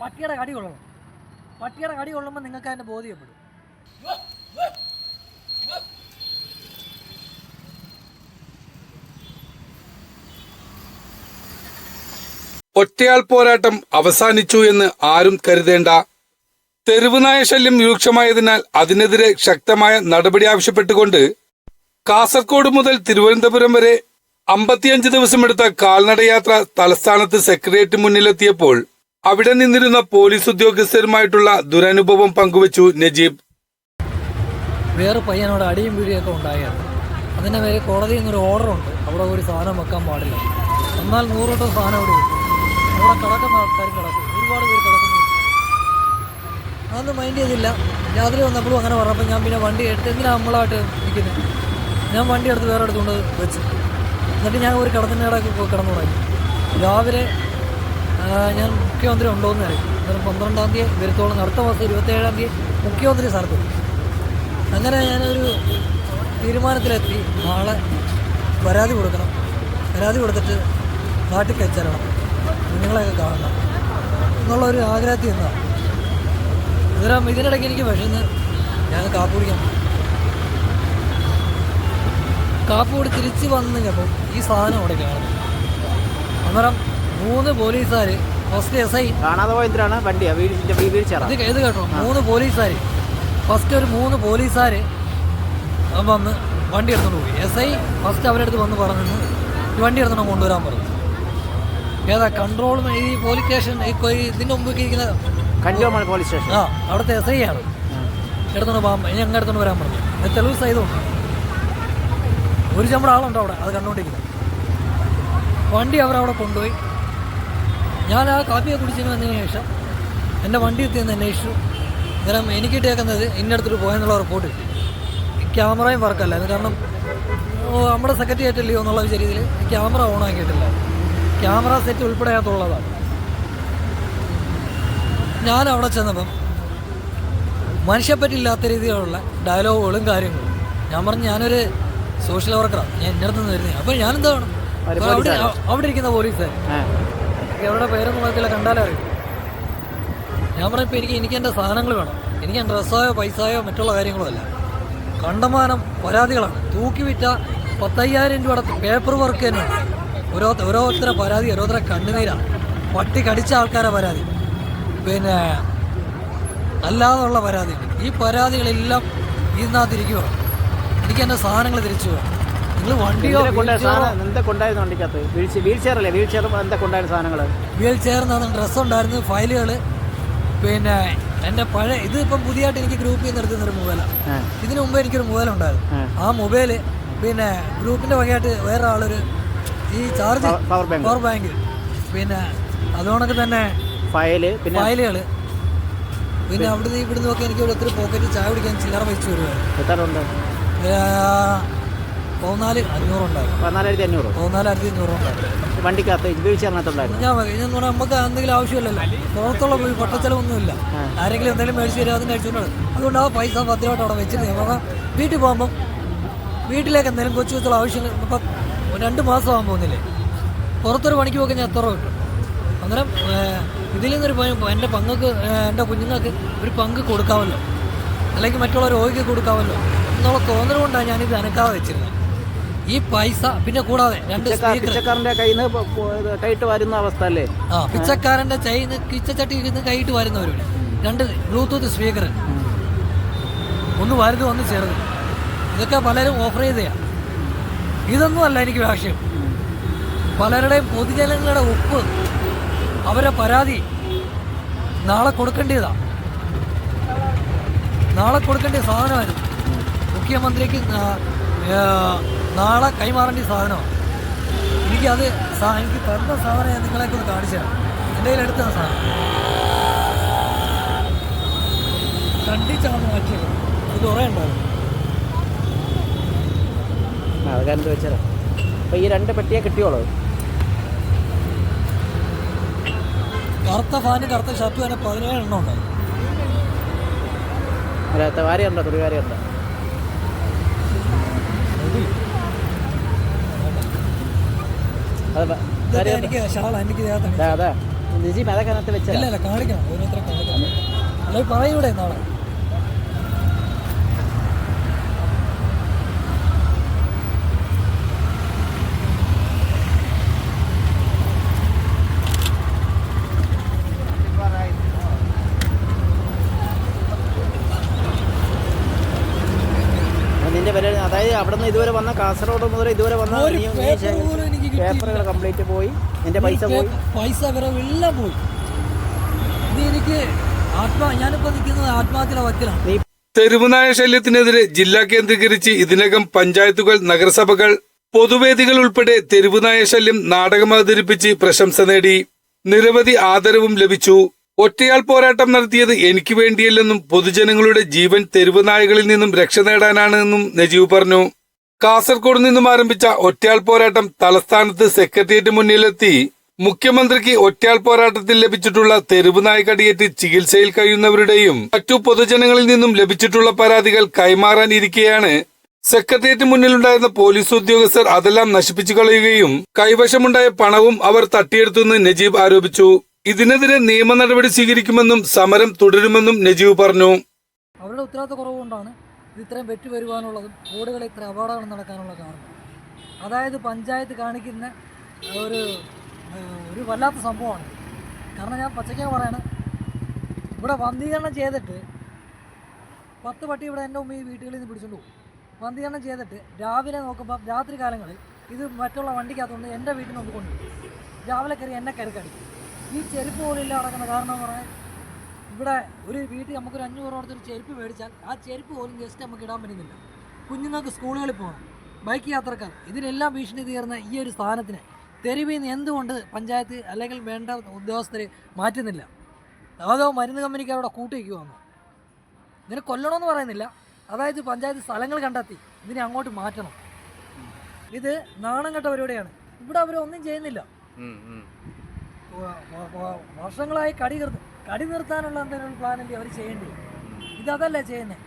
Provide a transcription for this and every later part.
പട്ടിയുടെ കടി കൊള്ളണം. പട്ടിയുടെ കടി കൊള്ളുമ്പോൾ നിങ്ങൾക്ക് അതിന്റെ ബോധ്യപ്പെടും ഒറ്റയാൾ പോരാട്ടം അവസാനിച്ചു എന്ന് ആരും കരുതേണ്ട. തെരുവുനായ ശല്യം രൂക്ഷമായതിനാൽ അതിനെതിരെ ശക്തമായ നടപടി ആവശ്യപ്പെട്ടുകൊണ്ട് കാസർഗോഡ് മുതൽ തിരുവനന്തപുരം വരെ അമ്പത്തിയഞ്ച് ദിവസമെടുത്ത കാൽനടയാത്ര തലസ്ഥാനത്ത് സെക്രട്ടേറിയറ്റ് മുന്നിലെത്തിയപ്പോൾ അവിടെ നിന്നിരുന്ന പോലീസ് ഉദ്യോഗസ്ഥരുമായിട്ടുള്ള ദുരനുഭവം പങ്കുവച്ചു നജീബ്. വേറെ പയ്യനോട് അടിയും പിടിയൊക്കെ ഉണ്ടായിരുന്നു. അതിന്റെ പേര് കോടതിയിൽ നിന്നൊരു ഓർഡറുണ്ട് അവിടെ ഒരു സാധനം വെക്കാൻ പാടില്ല. എന്നാൽ നൂറോട്ടം സാധനം അവിടെ അവിടെ കിടക്കുന്ന ആൾക്കാർ കിടക്കും. ഒരുപാട് പേര് കിടക്കുന്നു. അതൊന്നും മൈൻഡ് ചെയ്തില്ല രാത്രി വന്നപ്പോഴും അങ്ങനെ പറഞ്ഞപ്പോൾ ഞാൻ പിന്നെ വണ്ടി എടുത്ത് എന്തിനാ നമ്മളായിട്ട് നിൽക്കുന്നത് ഞാൻ വണ്ടി എടുത്ത് വേറെ എടുത്തുകൊണ്ട് വെച്ച്. എന്നിട്ട് ഞാൻ ഒരു കിടത്തിന്റെ ഇടയ്ക്ക് കിടന്നു തുടങ്ങി രാവിലെ ഞാൻ മുഖ്യമന്ത്രി ഉണ്ടോയെന്ന് അറിയും അന്നേരം പന്ത്രണ്ടാം തീയതി വരുത്തോളം അടുത്ത മാസം ഇരുപത്തേഴാം തീയതി മുഖ്യമന്ത്രി സ്ഥലത്ത് അങ്ങനെ ഞാനൊരു തീരുമാനത്തിലെത്തി. നാളെ പരാതി കൊടുക്കണം. പരാതി കൊടുത്തിട്ട് നാട്ടിൽ കയച്ചരണം കുഞ്ഞുങ്ങളെയൊക്കെ കാണണം. എന്നുള്ളൊരു ആഗ്രഹത്തിൽ നിന്നാണ്. ഇതിനും ഇതിനിടയ്ക്ക് എനിക്ക് വിഷന്ന് ഞാൻ കാപ്പ് കുടിക്കാൻ. കാപ്പ് കൂടി തിരിച്ച് വന്നു കഴിഞ്ഞപ്പോൾ ഈ സാധനം അവിടെ കാണുന്നു. അന്നേരം മൂന്ന് പോലീസുകാർ ഫസ്റ്റ് എസ് ഐ കാണാതെ പോയതിലാണ് വണ്ടിയാ വീഴ്ച ഇത് കേട്ടോ മൂന്ന് പോലീസുകാർ ഫസ്റ്റ് ഒരു മൂന്ന് പോലീസുകാർ വന്ന് വണ്ടി എടുത്തോണ്ട് പോയി. എസ് ഐ ഫസ്റ്റ് അടുത്ത് വന്ന് പറഞ്ഞു ഈ വണ്ടി എടുത്തോണ്ട് കൊണ്ടുവരാൻ പറഞ്ഞു. ഏതാ കൺട്രോൾ ഈ പോലീസ് സ്റ്റേഷൻ ഈ ഇതിന്റെ മുമ്പ് ഇരിക്കുന്ന കന്യാകുമാരി പോലീസ് സ്റ്റേഷൻ ആ അവിടുത്തെ എസ് ഐ ആണ്. എടുത്തോണ്ട് പോകാൻ ഇനി അങ്ങ് എടുത്തോണ്ട് വരാൻ പറഞ്ഞു. ഇത് തെളിവ് സൈതമുണ്ട് ഒരു ചമ്മട ആളുണ്ടോ അവിടെ അത് കണ്ടുകൊണ്ടിരിക്കുന്നത് വണ്ടി അവരവിടെ കൊണ്ടുപോയി. ഞാൻ ആ കാപ്പിയൊക്കെ കുടിച്ചതിന് വന്നതിന് ശേഷം എന്റെ വണ്ടി എത്തിയെന്ന് അന്വേഷിച്ചു. അന്നേരം എനിക്ക് കിട്ടിയേക്കുന്നത് ഇന്നടുത്തിട്ട് പോയെന്നുള്ള റിപ്പോർട്ട് കിട്ടി. ക്യാമറയും വർക്കല്ല അത് കാരണം നമ്മുടെ സെക്രട്ടറി ആയിട്ടില്ലയോ എന്നുള്ള രീതിയിൽ ക്യാമറ ഓൺ ആക്കിയിട്ടില്ല. ക്യാമറ സെറ്റ് ഉൾപ്പെടെയാത്തുള്ളതാണ്. ഞാൻ അവിടെ ചെന്നപ്പം മനുഷ്യപ്പറ്റില്ലാത്ത രീതിയിലുള്ള ഡയലോഗുകളും കാര്യങ്ങളും. ഞാൻ പറഞ്ഞു ഞാനൊരു സോഷ്യൽ വർക്കറാണ് ഞാൻ എന്റെ അടുത്ത് നിന്ന് വരുന്നത്. അപ്പോൾ ഞാനെന്താണ് എന്താണ് അവിടെ. അവിടെ ഇരിക്കുന്ന പോലീസുകാർ അവരുടെ പേരൊന്നും നോക്കില്ല കണ്ടാലേ അറിയും. ഞാൻ പറഞ്ഞപ്പോൾ എനിക്ക് എനിക്ക് എന്റെ സാധനങ്ങൾ വേണം. എനിക്ക് ഡ്രസ്സായോ പൈസയോ മറ്റുള്ള കാര്യങ്ങളോ അല്ല കണ്ടമാനം പരാതികളാണ്. തൂക്കി വിറ്റ പത്തയ്യായിരം രൂപയുടെ പേപ്പർ വർക്ക് തന്നെയാണ് ഓരോ ഓരോരുത്തരെ പരാതി ഓരോരുത്തരെ കണ്ണുനീരാണ് പട്ടി കടിച്ച ആൾക്കാരെ പരാതി. പിന്നെ അല്ലാതെയുള്ള പരാതി. ഈ പരാതികളെല്ലാം ഇതിനകത്തിരിക്കുകയാണ് എനിക്ക് എന്റെ സാധനങ്ങൾ തിരിച്ചു വേണം നിങ്ങൾ വണ്ടിയോ കൊണ്ടായ wheelchair ഓ സാധനം? എന്തൊക്കെ ഉണ്ടായിരുന്നു വണ്ടിക്കകത്ത്? വീൽ ചെയർ അല്ലേ വീൽ ചെയർ എന്തൊക്കെ ഉണ്ടായിരുന്ന സാധനങ്ങൾ വീൽ ചെയറിനകത്ത് ഡ്രസ്സ് ഉണ്ടായിരുന്നു ഫയലുകൾ പിന്നെ എന്റെ പഴയ ഇത് ഇപ്പം പുതിയതായിട്ട് എനിക്ക് ഗ്രൂപ്പിൽ നിന്ന് എടുക്കുന്ന ഒരു മൊബൈലാണ് ഇതിനു മുമ്പ് എനിക്കൊരു മൊബൈൽ ഉണ്ടായിരുന്നു. ആ. മൊബൈൽ പിന്നെ ഗ്രൂപ്പിന്റെ വകയായിട്ട് വേറെ ആളൊരു ഈ charge power bank. Power bank. പിന്നെ അതുകൊണ്ടൊക്കെ തന്നെ ഫയൽ പിന്നെ ഫയലുകൾ പിന്നെ അവിടുന്ന് ഇവിടുന്ന് ഒക്കെ എനിക്ക് ഒരു ഒത്തിരി പോക്കറ്റ് ചായ കുടിക്കാൻ ചില്ലറ വെച്ച് വരുവായിരുന്നു. പതിനാല് അഞ്ഞൂറുണ്ടായിരുന്നു പതിനാലായിരത്തി അഞ്ഞൂറ്. പതിനാല് ആയിരത്തി അഞ്ഞൂറുണ്ടായിരുന്നു വണ്ടിക്കകത്ത് വീൽ ഞാൻ ഞാൻ പറഞ്ഞാൽ നമുക്ക് എന്തെങ്കിലും ആവശ്യമില്ലല്ലോ. പുറത്തുള്ള പോയി പൊട്ടച്ചെലവൊന്നുമില്ല. ആരെങ്കിലും എന്തെങ്കിലും മേടിച്ച് തരും അതിന് അടിച്ചുകൊണ്ടാണ് അതുകൊണ്ട് ആ പൈസ ഭദ്രമായിട്ട് അവിടെ വെച്ചിട്ട് ഞാൻ പറഞ്ഞാൽ വീട്ടിൽ പോകുമ്പം വീട്ടിലേക്ക് എന്തെങ്കിലും കൊച്ചു കൊച്ചുള്ള ആവശ്യം ഇപ്പം രണ്ട് മാസം ആകാൻ പോകുന്നില്ലേ? പുറത്തൊരു പണിക്ക് പോയി ഞാൻ എത്ര കിട്ടും? അന്നേരം ഇതിൽ നിന്നൊരു എന്റെ പങ്കക്ക് എന്റെ കുഞ്ഞുങ്ങൾക്ക് ഒരു പങ്ക് കൊടുക്കാമല്ലോ. അല്ലെങ്കിൽ മറ്റുള്ള രോഗിക്ക് കൊടുക്കാമല്ലോ. എന്നുള്ള തോന്നൽ കൊണ്ടാണ് ഞാനിത് അനക്കാതെ വെച്ചിരുന്നത്. ഈ പൈസ പിന്നെ കൂടാതെ രണ്ട് പിച്ചക്കാരന്റെ കയ്യിൽ നിന്ന് കൈയിട്ട് വരുന്ന അവസ്ഥ അല്ലേ? ആ പിച്ചക്കാരന്റെ ചൈന്ന് കിച്ചച്ചട്ടി ഇരുന്ന് കൈയിട്ട് വരുന്നവരുണ്ട് രണ്ട് ബ്ലൂടൂത്ത് സ്പീക്കർ ഒന്ന് വലുത് ഒന്ന് ചെറുത്. ഇതൊക്കെ പലരും ഓഫർ ചെയ്തയാ. ഇതൊന്നും അല്ല എനിക്ക് ആശയം പലരുടെയും പൊതുജനങ്ങളുടെ ഉപ്പ് അവരെ പരാതി നാളെ കൊടുക്കേണ്ടതാ. നാളെ കൊടുക്കേണ്ട സാധനമായിരുന്നു. മുഖ്യമന്ത്രിക്ക് നാളെ കൈമാറേണ്ട സാധനമാണ് എനിക്കത് എനിക്ക് തന്ന സാധനം ഞാൻ നിങ്ങളെ ഒന്ന് കാണിച്ചതാണ് എന്റെ കയ്യിൽ എടുത്ത സാധനം. കണ്ടിച്ചാണ് മാറ്റിയത്? ഇത് കുറേ ഉണ്ടായിരുന്നു ആ അത് കാരണം വെച്ചാൽ അപ്പൊ ഈ രണ്ട് പെട്ടിയെ കിട്ടിയോളൂ. കറുത്ത ഫാനും കറുത്ത ഷർട്ടും തന്നെ പതിനേഴ് എണ്ണം ഉണ്ടായിരുന്നു അതിനകത്ത് വാരിയുണ്ടോ തുണി വാരിയുണ്ടോ അത് എനിക്ക് അതാ. നജീബ് അതൊക്കെ അതിനകത്ത് ഇല്ല കാണിക്കണം. ഓരോരുത്തരെ കാണിക്കണം. അല്ലെങ്കിൽ പറയൂടെ നാളെ അതായത് അവിടെ നിന്ന് ഇതുവരെ വന്ന കാസർഗോഡ് മുതൽ ഇതുവരെ വന്ന പേപ്പറുകൾ കംപ്ലീറ്റ് പോയി. എന്റെ പൈസ പോയി. പൈസ വിറവ് എല്ലാം പോയി. ഇത് എനിക്ക് ആത്മാ ഞാനിപ്പോ നിൽക്കുന്നത് ആത്മഹത്യ വക്കിലാണ്. തെരുവുനായ ശല്യത്തിനെതിരെ ജില്ലാ കേന്ദ്രീകരിച്ച് ഇതിനകം പഞ്ചായത്തുകൾ നഗരസഭകൾ പൊതുവേദികൾ ഉൾപ്പെടെ തെരുവുനായ ശല്യം നാടകം അവതരിപ്പിച്ച് പ്രശംസ നേടി. നിരവധി ആദരവും ലഭിച്ചു. ഒറ്റയാൾ പോരാട്ടം നടത്തിയത് എനിക്ക് വേണ്ടിയല്ലെന്നും പൊതുജനങ്ങളുടെ ജീവൻ തെരുവുനായകളിൽ നിന്നും രക്ഷ നേടാനാണെന്നും നജീവ് പറഞ്ഞു. കാസർഗോഡ് നിന്നും ആരംഭിച്ച ഒറ്റയാൾ പോരാട്ടം തലസ്ഥാനത്ത് സെക്രട്ടേറിയറ്റ് മുന്നിലെത്തി. മുഖ്യമന്ത്രിക്ക് ഒറ്റയാൾ പോരാട്ടത്തിൽ ലഭിച്ചിട്ടുള്ള തെരുവുനായ അടിയേറ്റ് ചികിത്സയിൽ കഴിയുന്നവരുടെയും മറ്റു പൊതുജനങ്ങളിൽ നിന്നും ലഭിച്ചിട്ടുള്ള പരാതികൾ കൈമാറാൻ ഇരിക്കെയാണ് സെക്രട്ടേറിയറ്റ് മുന്നിലുണ്ടായിരുന്ന പോലീസ് ഉദ്യോഗസ്ഥർ അതെല്ലാം നശിപ്പിച്ചു കളയുകയും കൈവശമുണ്ടായ പണവും അവർ തട്ടിയെടുത്തുവെന്ന് നജീബ് ആരോപിച്ചു. ഇതിനെതിരെ നിയമ നടപടി സ്വീകരിക്കുമെന്നും സമരം തുടരുമെന്നും നജീവ് പറഞ്ഞു. അവരുടെ ഉത്തരവാദിത്ത കുറവുകൊണ്ടാണ് ഇത് ഇത്രയും വെറ്റ് വരുവാനുള്ളതും റോഡുകൾ ഇത്ര അപകടങ്ങൾ നടക്കാനുള്ള കാരണം. അതായത് പഞ്ചായത്ത് കാണിക്കുന്ന ഒരു ഒരു വല്ലാത്ത സംഭവമാണ്. കാരണം ഞാൻ പച്ചയ്ക്ക് പറയാണ് ഇവിടെ വന്ധീകരണം ചെയ്തിട്ട് പത്ത് പട്ടി ഇവിടെ എന്റെ ഉമ്മ ഈ വീട്ടുകളിൽ നിന്ന് പിടിച്ചുകൊണ്ട് പോകും. വന്ധീകരണം ചെയ്തിട്ട് രാവിലെ നോക്കുമ്പോൾ രാത്രി കാലങ്ങളിൽ ഇത് മറ്റുള്ള വണ്ടിക്കകത്തുകൊണ്ട് എന്റെ വീട്ടിൽ നിന്ന് കൊണ്ടുപോകും രാവിലെ കയറി എന്നെ കരുക്കടിക്കും. ഈ ചെരുപ്പ് പോലും ഇല്ല നടക്കുന്ന കാരണം എന്ന് പറഞ്ഞാൽ ഇവിടെ ഒരു വീട്ടിൽ നമുക്കൊരു അഞ്ഞൂറ് കൊടുത്ത് ഒരു ചെരുപ്പ് മേടിച്ചാൽ ആ ചെരുപ്പ് പോലും ജസ്റ്റ് നമുക്ക് ഇടാൻ പറ്റുന്നില്ല. കുഞ്ഞുങ്ങൾക്ക് സ്കൂളുകളിൽ പോകണം ബൈക്ക് യാത്രക്കാർ ഇതിനെല്ലാം ഭീഷണി തീർന്ന ഈ ഒരു സ്ഥാനത്തിന് തെരുവിൽ നിന്ന് എന്തുകൊണ്ട് പഞ്ചായത്ത് അല്ലെങ്കിൽ വേണ്ട ഉദ്യോഗസ്ഥർ മാറ്റുന്നില്ല? അതോ മരുന്ന് കമ്പനിക്ക് അവിടെ കൂട്ടിക്ക് വന്നു ഇതിനെ കൊല്ലണമെന്ന് പറയുന്നില്ല. അതായത് പഞ്ചായത്ത് സ്ഥലങ്ങൾ കണ്ടെത്തി ഇതിനെ അങ്ങോട്ട് മാറ്റണം. ഇത് നാണം കെട്ട പരിപാടിയാണ്. ഇവിടെ അവരൊന്നും ചെയ്യുന്നില്ല. വർഷങ്ങളായി കടി നിർത്തും കടി നിർത്താനുള്ള എന്തെങ്കിലും പ്ലാനല്ലേ അവർ ചെയ്യേണ്ടി ഇതതല്ലേ ചെയ്യുന്നത്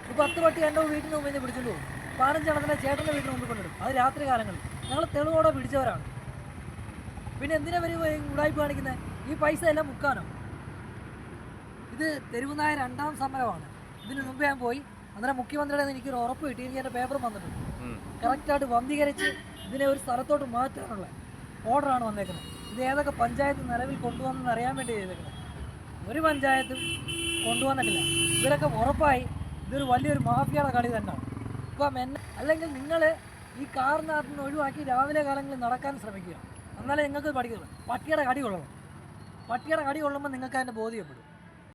ഇപ്പോൾ പത്ത് പട്ടി എന്റെ വീട്ടിന് മുമ്പിൽ നിന്ന് പിടിച്ചോണ്ട് പോകും. പതിനഞ്ചെണ്ണത്തിനെ ചേട്ടന്റെ വീട്ടിന് മുമ്പ് കൊണ്ടിടും അത് രാത്രി കാലങ്ങളിൽ. ഞങ്ങൾ തെളിവോടെ പിടിച്ചവരാണ്. പിന്നെ എന്തിനാ വരും ഉടായ്പ കാണിക്കുന്നത് ഈ പൈസ എല്ലാം മുക്കാനോ? ഇത് തെരുവുനായ രണ്ടാം സമരമാണ്. ഇതിന് മുമ്പ് ഞാൻ പോയി. അന്നേരം മുഖ്യമന്ത്രിയുടെ എനിക്കൊരു ഉറപ്പ് കിട്ടി. എനിക്ക് എന്റെ പേപ്പർ വന്നിട്ടുണ്ട്. കറക്റ്റായിട്ട് വന്ധീകരിച്ച് ഇതിനെ ഒരു സ്ഥലത്തോട്ട് മാറ്റാനുള്ള ഓർഡറാണ് വന്നേക്കുന്നത്. ഇത് ഏതൊക്കെ പഞ്ചായത്ത് നിലവിൽ കൊണ്ടുവന്നെന്ന് അറിയാൻ വേണ്ടി ചെയ്തേക്കണം. ഒരു പഞ്ചായത്തും കൊണ്ടുവന്നിട്ടില്ല. ഇവരൊക്കെ ഉറപ്പായി ഇതൊരു വലിയൊരു മാഫിയയുടെ കളി തന്നെയാണ്. ഇപ്പം എന്നെ അല്ലെങ്കിൽ നിങ്ങൾ ഈ കാറിനകത്ത് നിന്ന് ഒഴിവാക്കി രാവിലെ കാലങ്ങളിൽ നടക്കാൻ ശ്രമിക്കുക. എന്നാലേ നിങ്ങൾക്ക് പഠിക്കുള്ളൂ പട്ടിയുടെ കടി കൊള്ളണം. പട്ടിയുടെ കടി കൊള്ളുമ്പോൾ നിങ്ങൾക്ക് അതിന്റെ ബോധ്യപ്പെടും